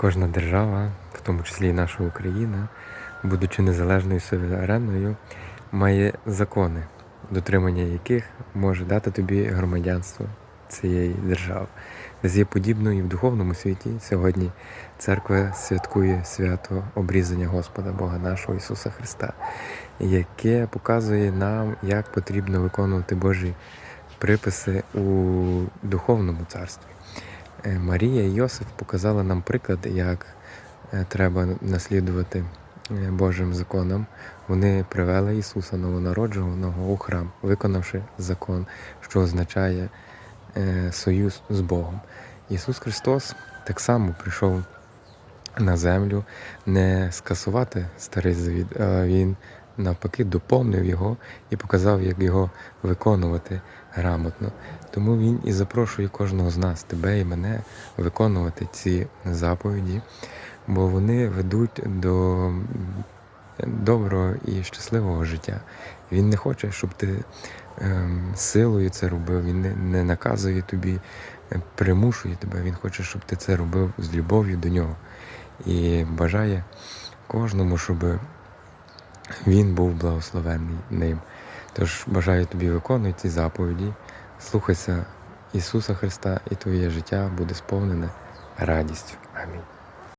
Кожна держава, в тому числі і наша Україна, будучи незалежною суверенною, має закони, дотримання яких може дати тобі громадянство цієї держави. Десь є подібно і в духовному світі. Сьогодні церква святкує свято обрізання Господа Бога нашого Ісуса Христа, яке показує нам, як потрібно виконувати Божі приписи у духовному царстві. Е, Марія Йосиф показали нам приклад, як е, треба наслідувати е, Божим законам. Вони привели Ісуса новонародженого у храм, виконавши закон, що означає союз з Богом. Ісус Христос так само прийшов на землю не скасувати старий завіт, а Він навпаки доповнив його і показав, як його виконувати грамотно. Тому він і запрошує кожного з нас, тебе і мене, виконувати ці заповіді, бо вони ведуть до доброго і щасливого життя. Він не хоче, щоб ти ем, силою це робив, він не, не наказує тобі, е, примушує тебе. Він хоче, щоб ти це робив з любов'ю до нього. І бажає кожному, щоб він був благословений ним. Тож бажаю тобі виконуй ці заповіді, слухайся Ісуса Христа, і твоє життя буде сповнене радістю. Амінь.